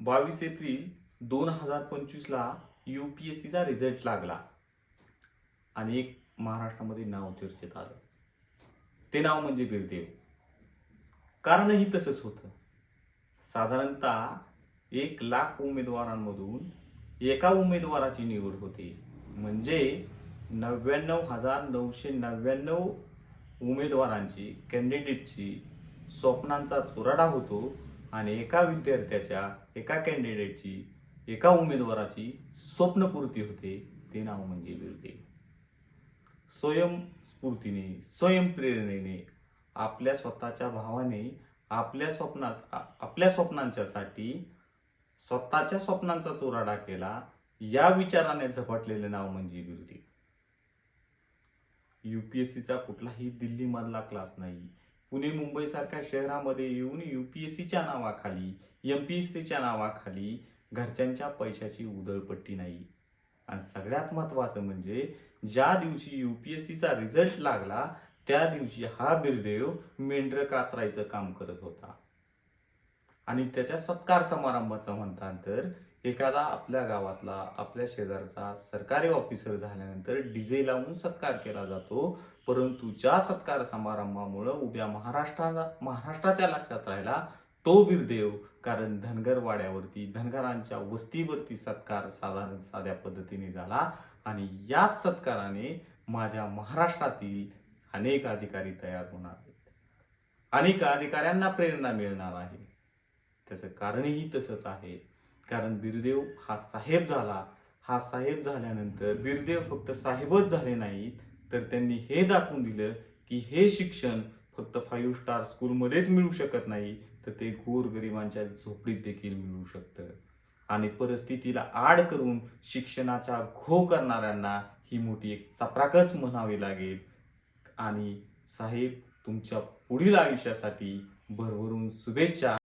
बावीस एप्रिल दोन हजार पंचवीसला यू पी एस सीचा रिझल्ट लागला. आणि एक महाराष्ट्रामध्ये नाव चर्चेत आलं. ते नाव म्हणजे बिरदेव. कारणही तसंच होतं. साधारणतः एक लाख उमेदवारांमधून एका उमेदवाराची निवड होते. म्हणजे नव्याण्णव हजार नऊशे नव्याण्णव उमेदवारांची कॅन्डिडेटची स्वप्नांचा चुराडा होतो. आणि एका विद्यार्थ्याच्या एका कॅन्डिडेटची एका उमेदवाराची स्वप्नपूर्ती होते ते नाव म्हणजे बिरदेव स्वयंस्फूर्तीने स्वयंप्रेरणेने आपल्या स्वतःच्या भावाने आपल्या स्वप्नात आपल्या स्वप्नांच्यासाठी स्वतःच्या स्वप्नांचा चुराडा केला या विचाराने झपाटलेले नाव म्हणजे बिरदेव युपीएससीचा कुठलाही दिल्ली मधला क्लास नाही. पुणे मुंबई सारख्या शहरामध्ये येऊन युपीएससीच्या नावाखाली एमपीएससीच्या नावाखाली घरच्यांच्या पैशाची उधळपट्टी नाही. आणि सगळ्यात महत्वाचं म्हणजे ज्या दिवशी युपीएससीचा रिझल्ट लागला त्या दिवशी हा बिरदेव मेंढर कातरायचं काम करत होता. आणि त्याच्या सत्कार समारंभाचं म्हणतात तर एखादा आपल्या गावातला आपल्या शेजारचा सरकारी ऑफिसर झाल्यानंतर डीजे लावून सत्कार केला जातो. परंतु ज्या सत्कार समारंभामुळे उभ्या महाराष्ट्राला महाराष्ट्राच्या लक्षात राहिला तो बिरदेव. कारण धनगरवाड्यावरती धनगरांच्या वस्तीवरती सत्कार साधारण साध्या पद्धतीने झाला. आणि याच सत्काराने माझ्या महाराष्ट्रातील अनेक अधिकारी तयार होणार आहेत. अनेक अधिकाऱ्यांना प्रेरणा मिळणार आहे. त्याचं कारणही तसंच आहे. कारण बिरदेव हा साहेब झाला. हा साहेब झाल्यानंतर बिरदेव फक्त साहेबच झाले नाहीत. तर त्यांनी हे दाखवून दिलं की हे शिक्षण फक्त फाईव्ह स्टार स्कूलमध्येच मिळू शकत नाही. तर ते गोरगरिबांच्या झोपडीत देखील मिळू शकतं. आणि परिस्थितीला आड करून शिक्षणाचा घो करणाऱ्यांना ही मोठी एक चपराकच म्हणावी लागेल. आणि साहेब तुमच्या पुढील आयुष्यासाठी भरभरून शुभेच्छा.